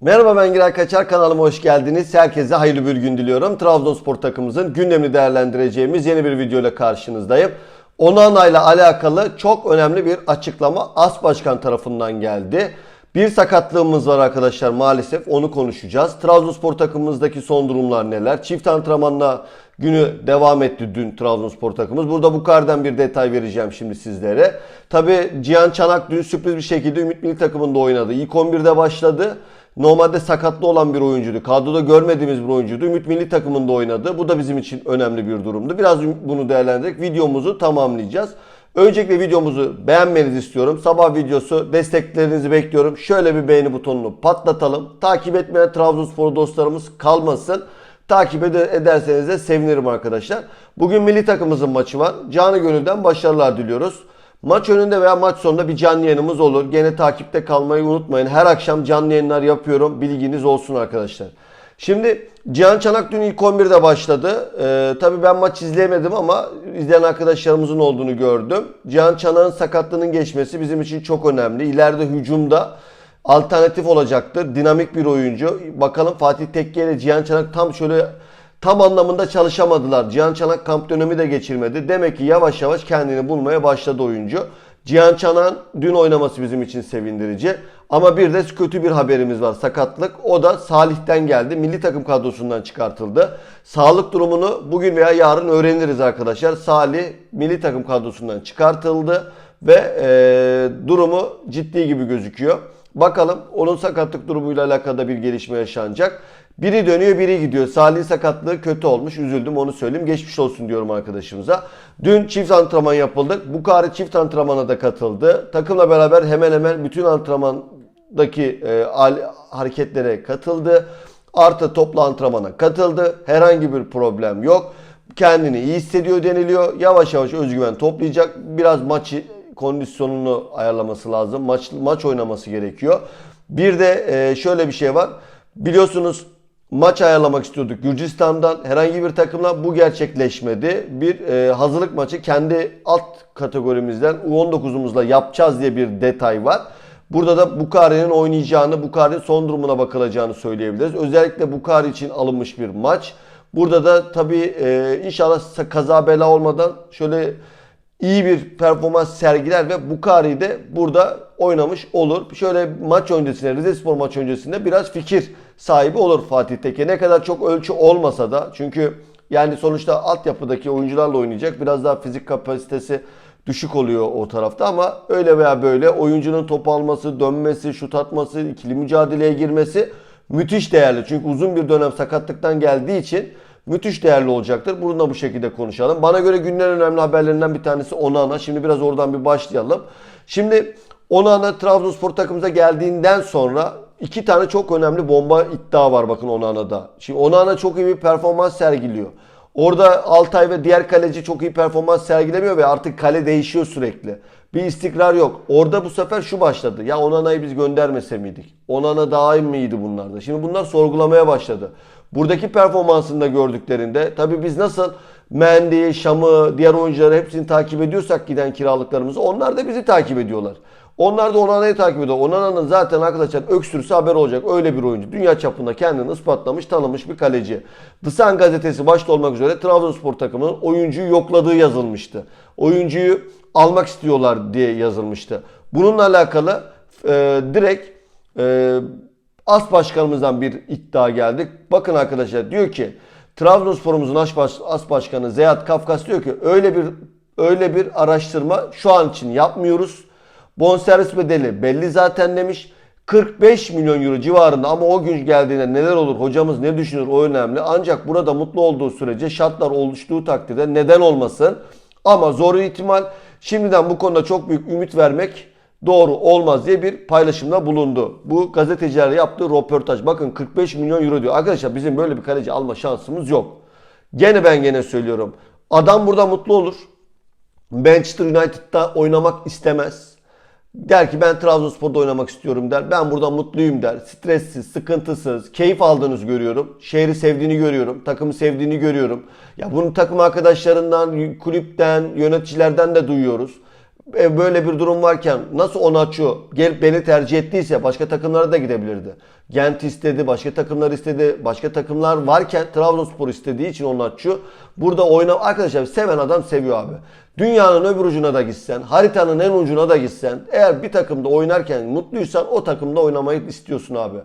Merhaba ben Giray Kaçar kanalıma hoş geldiniz. Herkese hayırlı bir gün diliyorum. Trabzonspor takımımızın gündemini değerlendireceğimiz yeni bir video ile karşınızdayım. Onana ile alakalı çok önemli bir açıklama As Başkan tarafından geldi. Bir sakatlığımız var arkadaşlar maalesef onu konuşacağız. Trabzonspor takımımızdaki son durumlar neler? Çift antrenmanla günü devam etti dün Trabzonspor takımımız. Burada bu kardan bir detay vereceğim şimdi sizlere. Tabi Cihan Çanak dün sürpriz bir şekilde Ümit Milli takımında oynadı. İlk 11'de başladı. Normalde sakatlı olan bir oyuncuydu. Kadroda görmediğimiz bir oyuncuydu. Ümit Milli takımında oynadı. Bu da bizim için önemli bir durumdu. Biraz bunu değerlendirerek videomuzu tamamlayacağız. Öncelikle videomuzu beğenmenizi istiyorum. Sabah videosu desteklerinizi bekliyorum. Şöyle bir beğeni butonunu patlatalım. Takip etmeyen Trabzonspor dostlarımız kalmasın. Takip ed- ederseniz de sevinirim arkadaşlar. Bugün milli takımımızın maçı var. Canı gönülden başarılar diliyoruz. Maç önünde veya maç sonunda bir canlı yayınımız olur. Gene takipte kalmayı unutmayın. Her akşam canlı yayınlar yapıyorum. Bilginiz olsun arkadaşlar. Şimdi Cihan Çanak dün ilk 11'de başladı. Ee, tabii ben maç izleyemedim ama izleyen arkadaşlarımızın olduğunu gördüm. Cihan Çanak'ın sakatlığının geçmesi bizim için çok önemli. İleride hücumda alternatif olacaktır. Dinamik bir oyuncu. Bakalım Fatih Tekke ile Cihan Çanak tam şöyle tam anlamında çalışamadılar. Cihan Çanak kamp dönemi de geçirmedi. Demek ki yavaş yavaş kendini bulmaya başladı oyuncu. Cihan Çanak'ın dün oynaması bizim için sevindirici. Ama bir de kötü bir haberimiz var. Sakatlık. O da Salih'ten geldi. Milli takım kadrosundan çıkartıldı. Sağlık durumunu bugün veya yarın öğreniriz arkadaşlar. Salih milli takım kadrosundan çıkartıldı ve e, durumu ciddi gibi gözüküyor. Bakalım onun sakatlık durumuyla alakalı bir gelişme yaşanacak. Biri dönüyor biri gidiyor. Salih'in sakatlığı kötü olmuş. Üzüldüm onu söyleyeyim. Geçmiş olsun diyorum arkadaşımıza. Dün çift antrenman yapıldı. Bukari çift antrenmana da katıldı. Takımla beraber hemen hemen bütün antrenmandaki e, hareketlere katıldı. Artı toplu antrenmana katıldı. Herhangi bir problem yok. Kendini iyi hissediyor deniliyor. Yavaş yavaş özgüven toplayacak. Biraz maçı kondisyonunu ayarlaması lazım. Maç maç oynaması gerekiyor. Bir de e, şöyle bir şey var. Biliyorsunuz maç ayarlamak istiyorduk Gürcistan'dan. Herhangi bir takımla bu gerçekleşmedi. Bir e, hazırlık maçı kendi alt kategorimizden U19'umuzla yapacağız diye bir detay var. Burada da Bukari'nin oynayacağını, Bukari'nin son durumuna bakılacağını söyleyebiliriz. Özellikle Bukari için alınmış bir maç. Burada da tabii e, inşallah kaza bela olmadan şöyle iyi bir performans sergiler ve Bukari de burada oynamış olur. Şöyle maç öncesinde, Rizespor maç öncesinde biraz fikir sahibi olur Fatih Tekke. Ne kadar çok ölçü olmasa da çünkü yani sonuçta altyapıdaki oyuncularla oynayacak. Biraz daha fizik kapasitesi düşük oluyor o tarafta ama öyle veya böyle oyuncunun top alması, dönmesi, şut atması, ikili mücadeleye girmesi müthiş değerli. Çünkü uzun bir dönem sakatlıktan geldiği için müthiş değerli olacaktır. Bunu da bu şekilde konuşalım. Bana göre günün en önemli haberlerinden bir tanesi Onana. Şimdi biraz oradan bir başlayalım. Şimdi Onana Trabzonspor takımıza geldiğinden sonra iki tane çok önemli bomba iddia var bakın Onana'da. Şimdi Onana çok iyi bir performans sergiliyor. Orada Altay ve diğer kaleci çok iyi performans sergilemiyor ve artık kale değişiyor sürekli. Bir istikrar yok. Orada bu sefer şu başladı. Ya Onana'yı biz göndermese miydik? Onana daha iyi miydi bunlarda? Şimdi bunlar sorgulamaya başladı. Buradaki performansını da gördüklerinde tabii biz nasıl Mendy, Şam'ı, diğer oyuncuları hepsini takip ediyorsak giden kiralıklarımızı onlar da bizi takip ediyorlar. Onlar da Onana'yı takip ediyor. Onana'nın zaten arkadaşlar öksürse haber olacak. Öyle bir oyuncu. Dünya çapında kendini ispatlamış, tanımış bir kaleci. The Sun gazetesi başta olmak üzere Trabzonspor takımının oyuncuyu yokladığı yazılmıştı. Oyuncuyu almak istiyorlar diye yazılmıştı. Bununla alakalı e, direkt e, As başkanımızdan bir iddia geldi. Bakın arkadaşlar diyor ki Trabzonspor'umuzun as, baş, as başkanı Zeyat Kafkas diyor ki öyle bir öyle bir araştırma şu an için yapmıyoruz. Bonservis bedeli belli zaten demiş. 45 milyon euro civarında ama o gün geldiğinde neler olur hocamız ne düşünür o önemli. Ancak burada mutlu olduğu sürece şartlar oluştuğu takdirde neden olmasın. Ama zor ihtimal şimdiden bu konuda çok büyük ümit vermek doğru olmaz diye bir paylaşımda bulundu. Bu gazetecilerle yaptığı röportaj. Bakın 45 milyon euro diyor. Arkadaşlar bizim böyle bir kaleci alma şansımız yok. Gene ben gene söylüyorum. Adam burada mutlu olur. Manchester United'da oynamak istemez. Der ki ben Trabzonspor'da oynamak istiyorum der. Ben burada mutluyum der. Stressiz, sıkıntısız, keyif aldığınızı görüyorum. Şehri sevdiğini görüyorum. Takımı sevdiğini görüyorum. Ya bunu takım arkadaşlarından, kulüpten, yöneticilerden de duyuyoruz. E, böyle bir durum varken nasıl Onaçu gelip beni tercih ettiyse başka takımlara da gidebilirdi. Gent istedi, başka takımlar istedi, başka takımlar varken Trabzonspor istediği için Onaçu burada oyna arkadaşlar seven adam seviyor abi. Dünyanın öbür ucuna da gitsen, haritanın en ucuna da gitsen, eğer bir takımda oynarken mutluysan o takımda oynamayı istiyorsun abi.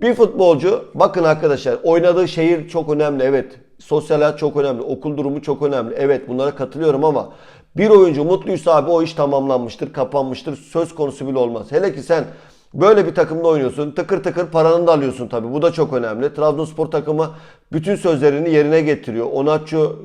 Bir futbolcu bakın arkadaşlar oynadığı şehir çok önemli evet. Sosyal hayat çok önemli. Okul durumu çok önemli. Evet bunlara katılıyorum ama bir oyuncu mutluysa abi o iş tamamlanmıştır, kapanmıştır. Söz konusu bile olmaz. Hele ki sen böyle bir takımda oynuyorsun. Tıkır tıkır paranı da alıyorsun tabii. Bu da çok önemli. Trabzonspor takımı bütün sözlerini yerine getiriyor. Onaçu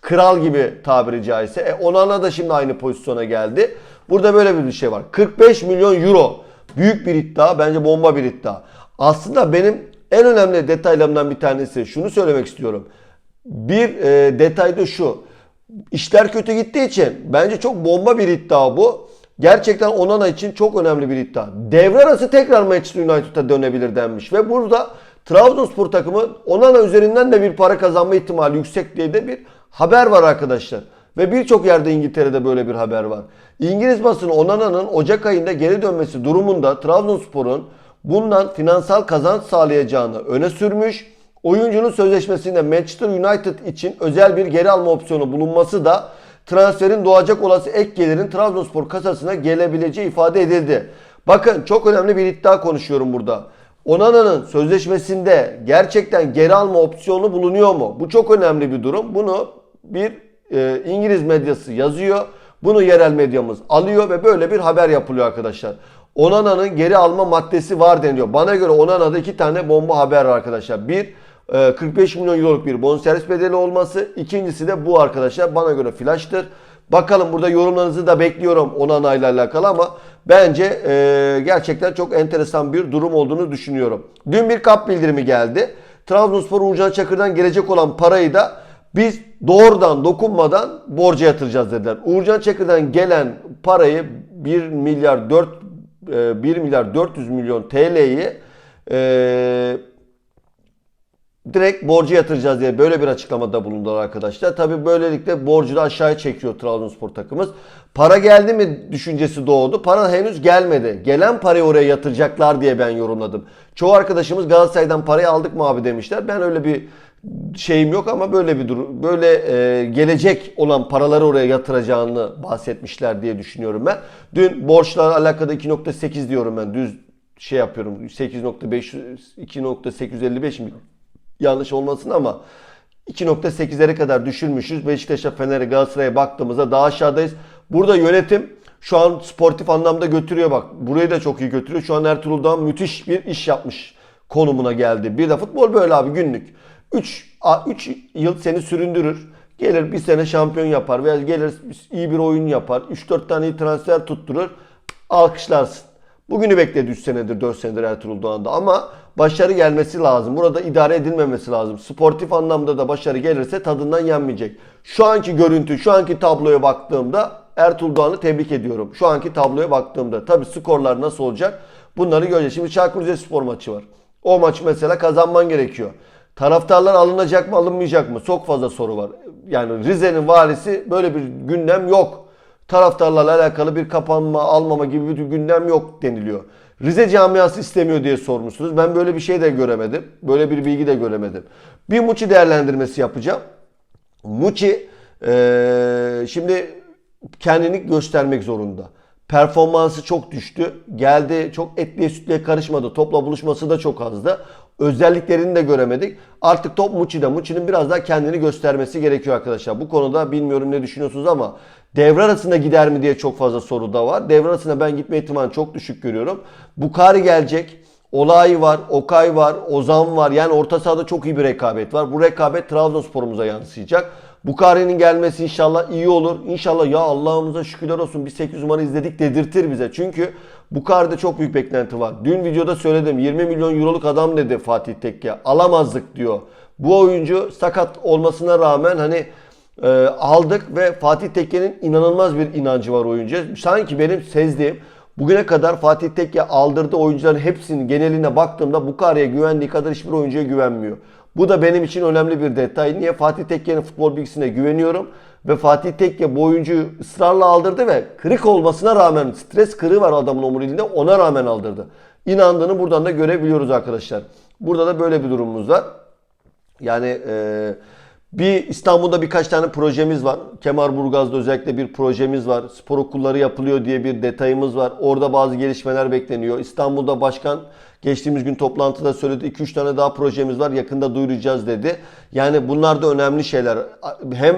kral gibi tabiri caizse. E, Onana da şimdi aynı pozisyona geldi. Burada böyle bir şey var. 45 milyon euro. Büyük bir iddia. Bence bomba bir iddia. Aslında benim en önemli detaylarımdan bir tanesi şunu söylemek istiyorum. Bir e, detay da şu. İşler kötü gittiği için bence çok bomba bir iddia bu. Gerçekten Onana için çok önemli bir iddia. Devre arası tekrar Manchester United'a dönebilir denmiş. Ve burada Trabzonspor takımı Onana üzerinden de bir para kazanma ihtimali yüksek diye de bir haber var arkadaşlar. Ve birçok yerde İngiltere'de böyle bir haber var. İngiliz basını Onana'nın Ocak ayında geri dönmesi durumunda Trabzonspor'un bundan finansal kazanç sağlayacağını öne sürmüş. Oyuncunun sözleşmesinde Manchester United için özel bir geri alma opsiyonu bulunması da transferin doğacak olası ek gelirin Trabzonspor kasasına gelebileceği ifade edildi. Bakın çok önemli bir iddia konuşuyorum burada. Onana'nın sözleşmesinde gerçekten geri alma opsiyonu bulunuyor mu? Bu çok önemli bir durum. Bunu bir e, İngiliz medyası yazıyor. Bunu yerel medyamız alıyor ve böyle bir haber yapılıyor arkadaşlar. Onana'nın geri alma maddesi var deniliyor. Bana göre Onana'da iki tane bomba haber var arkadaşlar. Bir 45 milyon euroluk bir bonservis bedeli olması. İkincisi de bu arkadaşlar bana göre flash'tır. Bakalım burada yorumlarınızı da bekliyorum Onana ile alakalı ama bence e, gerçekten çok enteresan bir durum olduğunu düşünüyorum. Dün bir kap bildirimi geldi. Trabzonspor Uğurcan Çakır'dan gelecek olan parayı da biz doğrudan dokunmadan borca yatıracağız dediler. Uğurcan Çakır'dan gelen parayı 1 milyar 4 e, 1 milyar 400 milyon TL'yi e, direkt borcu yatıracağız diye böyle bir açıklamada bulundular arkadaşlar. Tabi böylelikle borcu da aşağıya çekiyor Trabzonspor takımımız. Para geldi mi düşüncesi doğdu. Para henüz gelmedi. Gelen parayı oraya yatıracaklar diye ben yorumladım. Çoğu arkadaşımız Galatasaray'dan parayı aldık mı abi demişler. Ben öyle bir şeyim yok ama böyle bir durum böyle e, gelecek olan paraları oraya yatıracağını bahsetmişler diye düşünüyorum ben. Dün borçlarla alakalı 2.8 diyorum ben. Düz şey yapıyorum. 8.5 2.855 mi? Yanlış olmasın ama 2.8'lere kadar düşürmüşüz. Beşiktaş'a, Fener'e, Galatasaray'a baktığımızda daha aşağıdayız. Burada yönetim şu an sportif anlamda götürüyor bak. Burayı da çok iyi götürüyor. Şu an Ertuğrul Dağ müthiş bir iş yapmış konumuna geldi. Bir de futbol böyle abi günlük. 3 3 yıl seni süründürür. Gelir bir sene şampiyon yapar veya gelir iyi bir oyun yapar. 3-4 tane iyi transfer tutturur. Alkışlarsın. Bugünü bekledi 3 senedir 4 senedir Ertuğrul Doğan'da ama başarı gelmesi lazım. Burada idare edilmemesi lazım. Sportif anlamda da başarı gelirse tadından yenmeyecek. Şu anki görüntü, şu anki tabloya baktığımda Ertuğrul Doğan'ı tebrik ediyorum. Şu anki tabloya baktığımda. Tabi skorlar nasıl olacak bunları göreceğiz. Şimdi Çaykur Rizespor maçı var. O maçı mesela kazanman gerekiyor. Taraftarlar alınacak mı alınmayacak mı? Çok fazla soru var. Yani Rize'nin valisi böyle bir gündem yok. Taraftarlarla alakalı bir kapanma, almama gibi bir gündem yok deniliyor. Rize camiası istemiyor diye sormuşsunuz. Ben böyle bir şey de göremedim. Böyle bir bilgi de göremedim. Bir Muçi değerlendirmesi yapacağım. Muçi ee, şimdi kendini göstermek zorunda. Performansı çok düştü. Geldi çok etliye sütlüye karışmadı. Topla buluşması da çok azdı. Özelliklerini de göremedik. Artık top Muçi'de. Muçi'nin biraz daha kendini göstermesi gerekiyor arkadaşlar. Bu konuda bilmiyorum ne düşünüyorsunuz ama devre arasında gider mi diye çok fazla soru da var. Devre arasında ben gitme ihtimalini çok düşük görüyorum. Bukari gelecek. Olay var, Okay var, Ozan var. Yani orta sahada çok iyi bir rekabet var. Bu rekabet Trabzonspor'umuza yansıyacak. Bukari'nin gelmesi inşallah iyi olur. İnşallah ya Allah'ımıza şükürler olsun bir 8 numara izledik dedirtir bize. Çünkü Bukari'de çok büyük beklenti var. Dün videoda söyledim 20 milyon euroluk adam dedi Fatih Tekke. Alamazdık diyor. Bu oyuncu sakat olmasına rağmen hani e, aldık ve Fatih Tekke'nin inanılmaz bir inancı var oyuncuya. Sanki benim sezdiğim Bugüne kadar Fatih Tekke aldırdığı oyuncuların hepsinin geneline baktığımda Bukari'ye güvendiği kadar hiçbir oyuncuya güvenmiyor. Bu da benim için önemli bir detay. Niye? Fatih Tekke'nin futbol bilgisine güveniyorum. Ve Fatih Tekke bu oyuncuyu ısrarla aldırdı ve kırık olmasına rağmen stres kırığı var adamın omuriliğinde ona rağmen aldırdı. İnandığını buradan da görebiliyoruz arkadaşlar. Burada da böyle bir durumumuz var. Yani e, bir İstanbul'da birkaç tane projemiz var. Kemerburgaz'da özellikle bir projemiz var. Spor okulları yapılıyor diye bir detayımız var. Orada bazı gelişmeler bekleniyor. İstanbul'da başkan geçtiğimiz gün toplantıda söyledi 2-3 tane daha projemiz var. Yakında duyuracağız dedi. Yani bunlar da önemli şeyler. Hem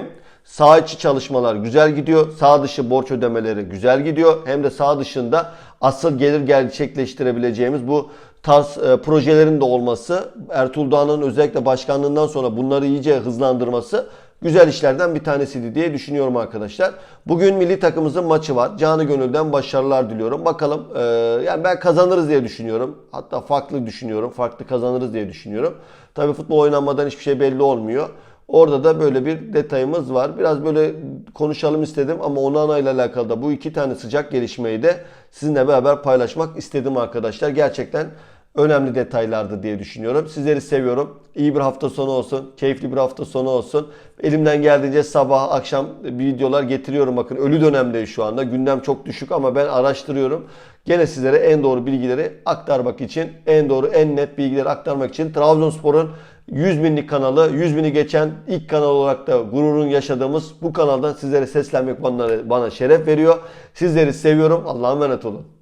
Sağ içi çalışmalar güzel gidiyor. Sağ dışı borç ödemeleri güzel gidiyor. Hem de sağ dışında asıl gelir gerçekleştirebileceğimiz bu tarz e, projelerin de olması, Ertuğrul Doğan'ın özellikle başkanlığından sonra bunları iyice hızlandırması güzel işlerden bir tanesiydi diye düşünüyorum arkadaşlar. Bugün milli takımımızın maçı var. Canı gönülden başarılar diliyorum. Bakalım e, yani ben kazanırız diye düşünüyorum. Hatta farklı düşünüyorum. Farklı kazanırız diye düşünüyorum. Tabii futbol oynanmadan hiçbir şey belli olmuyor. Orada da böyle bir detayımız var. Biraz böyle konuşalım istedim ama Onana ile alakalı da bu iki tane sıcak gelişmeyi de sizinle beraber paylaşmak istedim arkadaşlar. Gerçekten önemli detaylardı diye düşünüyorum. Sizleri seviyorum. İyi bir hafta sonu olsun. Keyifli bir hafta sonu olsun. Elimden geldiğince sabah akşam videolar getiriyorum. Bakın ölü dönemdeyiz şu anda. Gündem çok düşük ama ben araştırıyorum. Gene sizlere en doğru bilgileri aktarmak için, en doğru, en net bilgileri aktarmak için Trabzonspor'un 100 binlik kanalı, 100 bini geçen ilk kanal olarak da gururun yaşadığımız bu kanaldan sizlere seslenmek bana, bana şeref veriyor. Sizleri seviyorum. Allah'a emanet olun.